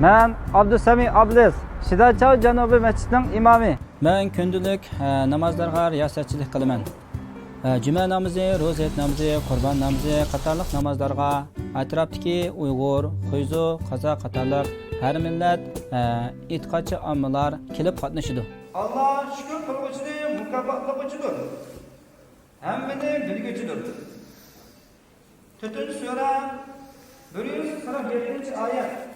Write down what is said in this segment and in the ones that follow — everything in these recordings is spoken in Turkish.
Men Abdusami Ablis, Shidachav Janubiy masjidining imomi. Men kundalik e, namozlarga riyosatchilik qilaman. E, juma namozi, ro'za namozi, Qur'on namozi qatorliq namozlarga atrofdagi Uyg'ur, Xuyzu, Qozoq qatorliq har millat e, e'tiqodchi ommalar kelib qatnashadi. Alloh shukr qiluvchidir, mukofotlovchidir. Hammani bilguchidir. 4-sura 147-oyat.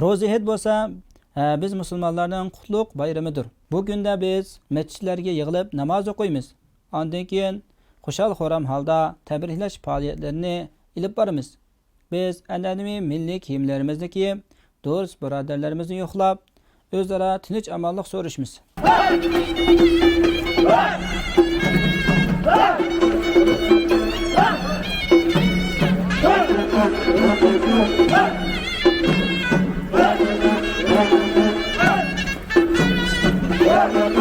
Ro'za hid e, biz musulmonlarning qutlug' bayramidir. Bu kunda biz masjidlarga yig'ilib namoz o'qiymiz. Ondan keyin xushal xo'ram holda tabriklash faoliyatlarini ilib boramiz. Biz an'anaviy milliy kiyimlarimizni kiyib, do'st birodarlarimizni yo'qlab o'zaro tinch amonliq so'rashmiz Yeah, yeah.